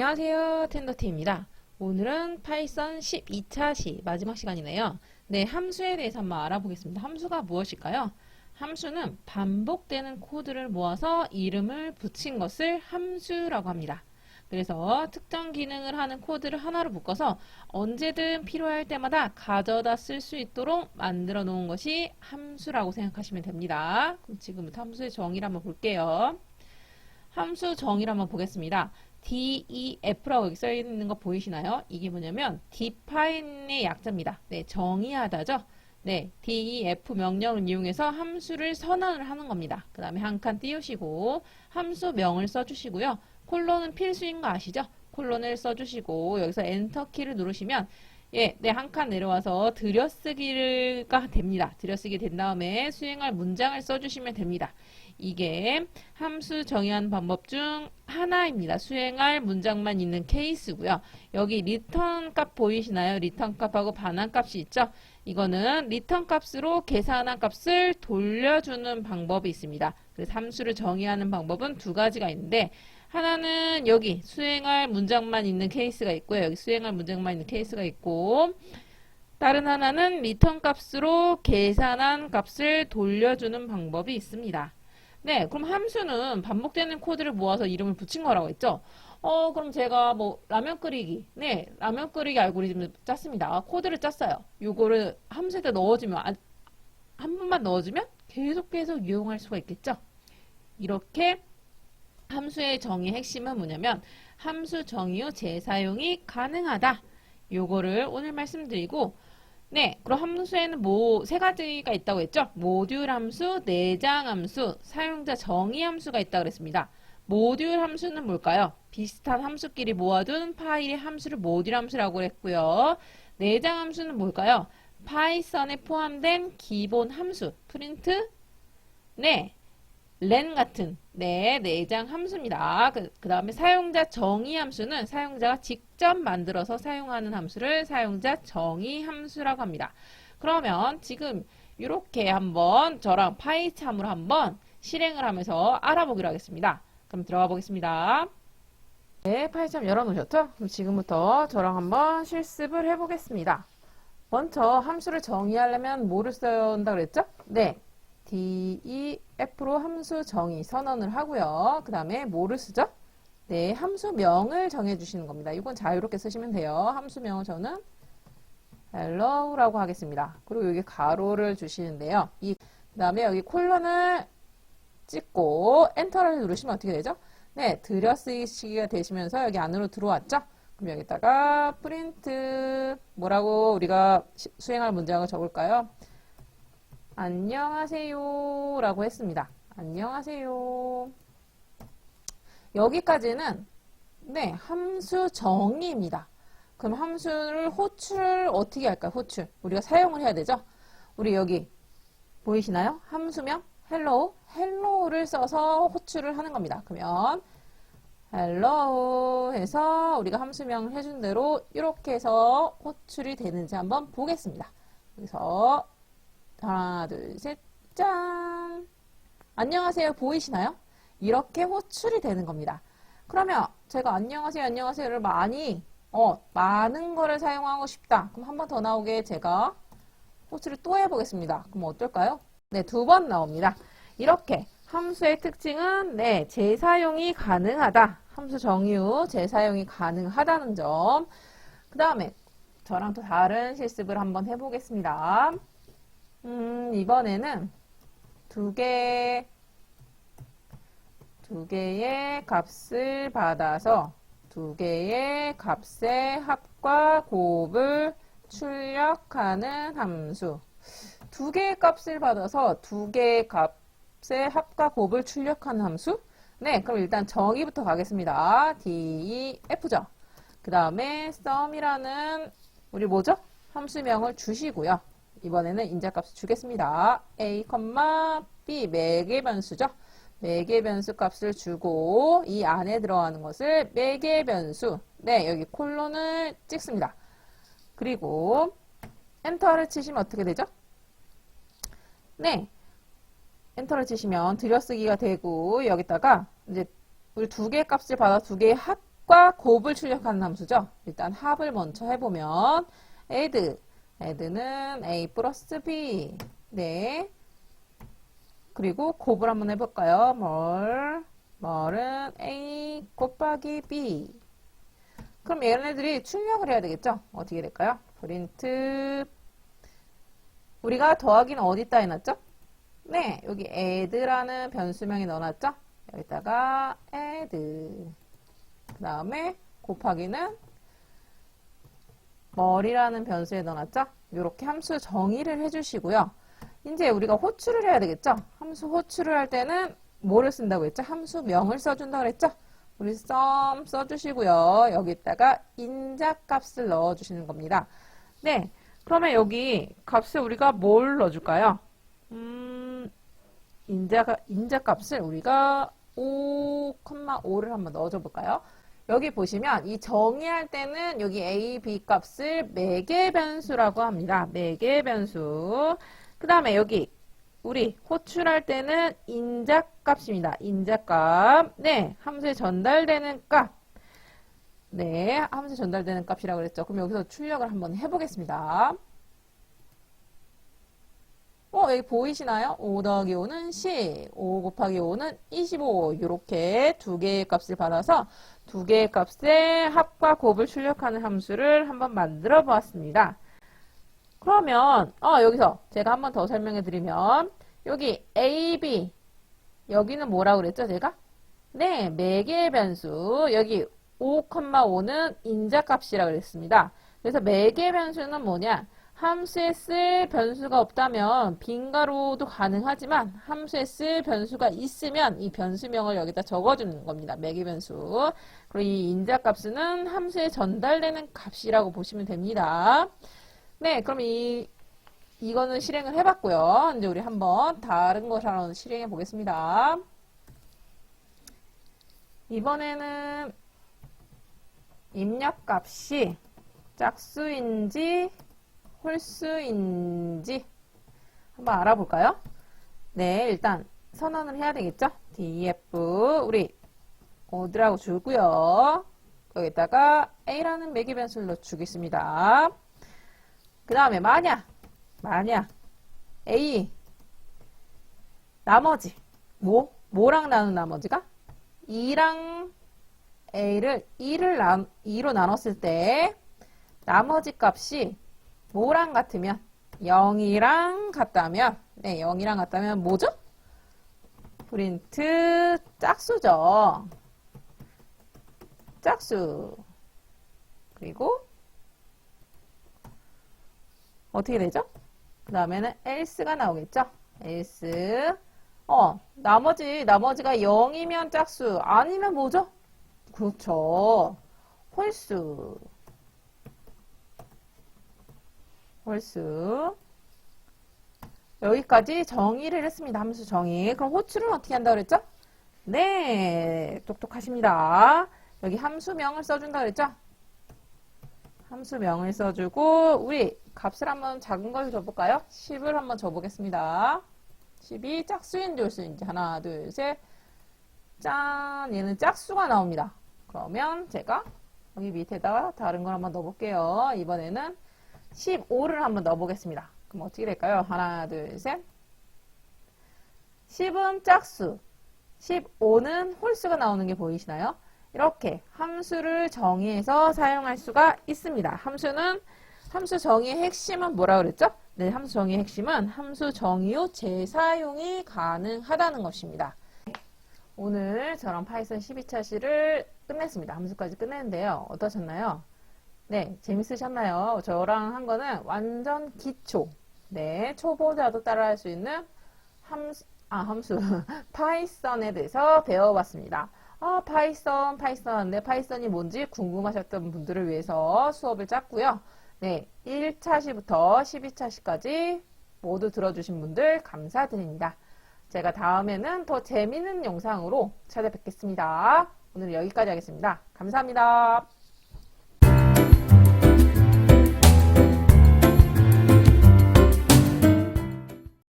안녕하세요. 텐더티입니다. 오늘은 파이썬 12차 시 마지막 시간이네요. 네, 함수에 대해서 한번 알아보겠습니다. 함수가 무엇일까요? 함수는 반복되는 코드를 모아서 이름을 붙인 것을 함수라고 합니다. 그래서 특정 기능을 하는 코드를 하나로 묶어서 언제든 필요할 때마다 가져다 쓸 수 있도록 만들어 놓은 것이 함수라고 생각하시면 됩니다. 그럼 지금부터 함수의 정의를 한번 볼게요. 함수 정의를 한번 보겠습니다. DEF라고 써 있는 거 보이시나요? 이게 뭐냐면 define의 약자입니다. 네, 정의하다죠. 네, DEF 명령을 이용해서 함수를 선언을 하는 겁니다. 그 다음에 한 칸 띄우시고 함수명을 써주시고요. 콜론은 필수인 거 아시죠? 콜론을 써주시고 여기서 엔터 키를 누르시면 예, 네, 한 칸 내려와서 들여쓰기가 됩니다. 들여쓰기 된 다음에 수행할 문장을 써주시면 됩니다. 이게 함수 정의하는 방법 중 하나입니다. 수행할 문장만 있는 케이스고요. 여기 리턴 값 보이시나요? 리턴 값하고 반환 값이 있죠? 이거는 리턴 값으로 계산한 값을 돌려주는 방법이 있습니다. 그래서 함수를 정의하는 방법은 두 가지가 있는데 하나는 여기 수행할 문장만 있는 케이스가 있고요. 여기 수행할 문장만 있는 케이스가 있고 다른 하나는 리턴 값으로 계산한 값을 돌려주는 방법이 있습니다. 네, 그럼 함수는 반복되는 코드를 모아서 이름을 붙인 거라고 했죠? 어, 그럼 제가 뭐 라면 끓이기, 네, 라면 끓이기 알고리즘을 짰습니다. 코드를 짰어요. 요거를 함수에다 넣어주면 아, 한 번만 넣어주면 계속해서 이용할 수가 있겠죠? 이렇게 함수의 정의 핵심은 뭐냐면 함수 정의 후 재사용이 가능하다. 요거를 오늘 말씀드리고 네, 그럼 함수에는 뭐 세 가지가 있다고 했죠? 모듈 함수, 내장 함수, 사용자 정의 함수가 있다고 그랬습니다. 모듈 함수는 뭘까요? 비슷한 함수끼리 모아둔 파일의 함수를 모듈 함수라고 했고요. 내장 함수는 뭘까요? 파이썬에 포함된 기본 함수, 프린트, 네, len 같은 네 내장 함수입니다. 그, 그 다음에 사용자 정의 함수는 사용자가 직접 만들어서 사용하는 함수를 사용자 정의 함수라고 합니다. 그러면 지금 이렇게 한번 저랑 파이참으로 한번 실행을 하면서 알아보기로 하겠습니다. 그럼 들어가 보겠습니다. 네, 파이참 열어놓으셨죠? 그럼 지금부터 저랑 한번 실습을 해보겠습니다. 먼저 함수를 정의하려면 뭐를 써야 한다 그랬죠? 네, DEF로 함수 정의 선언을 하고요. 그 다음에 뭐를 쓰죠? 네, 함수명을 정해주시는 겁니다. 이건 자유롭게 쓰시면 돼요. 함수명을 저는 hello라고 하겠습니다. 그리고 여기 가로를 주시는데요. 이 그 다음에 여기 콜론을 찍고 엔터를 누르시면 어떻게 되죠? 네, 들여쓰기가 되시면서 여기 안으로 들어왔죠? 그럼 여기다가 프린트 뭐라고 우리가 수행할 문장을 적을까요? 안녕하세요 라고 했습니다. 안녕하세요. 여기까지는 네 함수 정의입니다. 그럼 함수를 호출 어떻게 할까요? 호출 우리가 사용을 해야 되죠. 우리 여기 보이시나요? 함수명 hello hello를 써서 호출을 하는 겁니다. 그러면 hello 해서 우리가 함수명을 해준 대로 이렇게 해서 호출이 되는지 한번 보겠습니다. 그래서 하나, 둘, 셋, 짠! 안녕하세요. 보이시나요? 이렇게 호출이 되는 겁니다. 그러면 제가 안녕하세요, 안녕하세요를 많이, 어, 많은 거를 사용하고 싶다. 그럼 한 번 더 나오게 제가 호출을 또 해보겠습니다. 그럼 어떨까요? 네, 두 번 나옵니다. 이렇게 함수의 특징은, 네, 재사용이 가능하다. 함수 정의 후 재사용이 가능하다는 점. 그 다음에 저랑 또 다른 실습을 한번 해보겠습니다. 음, 이번에는 두 개, 두 개의 값을 받아서 두 개의 값의 합과 곱을 출력하는 함수. 두 개의 값을 받아서 두 개의 값의 합과 곱을 출력하는 함수? 네, 그럼 일단 정의부터 가겠습니다. DEF죠. 그 다음에 sum이라는 우리 뭐죠? 함수명을 주시고요. 이번에는 인자값을 주겠습니다. a, b 매개 변수죠. 매개 변수 값을 주고 이 안에 들어가는 것을 매개 변수 네 여기 콜론을 찍습니다. 그리고 엔터를 치시면 어떻게 되죠? 네 엔터를 치시면 들여쓰기가 되고 여기다가 이제 우리 두 개의 값을 받아 두 개의 합 합과 곱을 출력하는 함수죠. 일단 합을 먼저 해보면 add, add는 a 플러스 b. 네. 그리고 곱을 한번 해볼까요? 뭘? 뭘은 a 곱하기 b. 그럼 얘네들이 출력을 해야 되겠죠? 어떻게 될까요? 프린트 우리가 더하기는 어디다 해놨죠? 네, 여기 add라는 변수명에 넣어놨죠? 여기다가 add 그 다음에 곱하기는 머리라는 변수에 넣어놨죠? 이렇게 함수 정의를 해주시고요. 이제 우리가 호출을 해야 되겠죠? 함수 호출을 할 때는 뭐를 쓴다고 했죠? 함수명을 써준다고 그랬죠? 우리 썸 써주시고요. 여기다가 인자값을 넣어주시는 겁니다. 네, 그러면 여기 값을 우리가 뭘 넣어줄까요? 음, 인자가, 인자값을 우리가 5,5를 한번 넣어줘 볼까요? 여기 보시면 이 정의할 때는 여기 a, b 값을 매개 변수라고 합니다. 매개 변수. 그 다음에 여기 우리 호출할 때는 인자값입니다. 인자값. 네, 함수에 전달되는 값. 네, 함수에 전달되는 값이라고 그랬죠. 그럼 여기서 출력을 한번 해보겠습니다. 어, 여기 보이시나요? 5 더하기 5는 10, 5 곱하기 5는 25. 이렇게 두 개의 값을 받아서 두 개의 값의 합과 곱을 출력하는 함수를 한번 만들어 보았습니다. 그러면 어, 여기서 제가 한번 더 설명해 드리면 여기 a, b 여기는 뭐라고 그랬죠, 제가? 네, 매개 변수. 여기 5,5는 인자값이라고 그랬습니다. 그래서 매개 변수는 뭐냐? 함수에 쓸 변수가 없다면 빈 가로도 가능하지만 함수에 쓸 변수가 있으면 이 변수명을 여기다 적어주는 겁니다. 매개 변수. 그리고 이 인자값은 함수에 전달되는 값이라고 보시면 됩니다. 네, 그럼 이 이거는 실행을 해봤고요. 이제 우리 한번 다른 것을 하나 실행해 보겠습니다. 이번에는 입력값이 짝수인지 홀수인지 한번 알아볼까요? 네, 일단 선언을 해야 되겠죠? df 우리 어디라고 주고요. 여기다가 a라는 매개 변수를 넣어주겠습니다. 그 다음에 만약 만약 a 나머지 뭐? 뭐랑 나눈 나머지가? 2랑 a를 2를 나, 2로 나눴을 때 나머지 값이 뭐랑 같으면 0이랑 같다면 네 0이랑 같다면 뭐죠? 프린트 짝수죠. 짝수 그리고 어떻게 되죠? 그 다음에는 else가 나오겠죠? else 어 나머지 나머지가 0이면 짝수 아니면 뭐죠? 그렇죠. 홀수 홀수 여기까지 정의를 했습니다. 함수 정의. 그럼 호출은 어떻게 한다고 그랬죠? 네, 똑똑하십니다. 여기 함수명을 써준다고 그랬죠? 함수명을 써주고 우리 값을 한번 작은 걸 줘볼까요? 10을 한번 줘보겠습니다. 10이 짝수인지 홀수인지 하나, 둘, 셋. 짠! 얘는 짝수가 나옵니다. 그러면 제가 여기 밑에다가 다른 걸 한번 넣어볼게요. 이번에는 15를 한번 넣어보겠습니다. 그럼 어떻게 될까요? 하나, 둘, 셋. 10은 짝수, 15는 홀수가 나오는 게 보이시나요? 이렇게 함수를 정의해서 사용할 수가 있습니다. 함수는 함수 정의의 핵심은 뭐라 그랬죠? 네, 함수 정의의 핵심은 함수 정의 후 재사용이 가능하다는 것입니다. 오늘 저랑 파이썬 12차 시를 끝냈습니다. 함수까지 끝냈는데요. 어떠셨나요? 네, 재밌으셨나요? 저랑 한 거는 완전 기초. 네, 초보자도 따라할 수 있는 함수, 아, 함수. 파이썬에 대해서 배워봤습니다. 아, 파이썬, 파이썬 하는데 파이썬이 뭔지 궁금하셨던 분들을 위해서 수업을 짰고요. 네, 1차 시부터 12차 시까지 모두 들어주신 분들 감사드립니다. 제가 다음에는 더 재미있는 영상으로 찾아뵙겠습니다. 오늘 여기까지 하겠습니다. 감사합니다.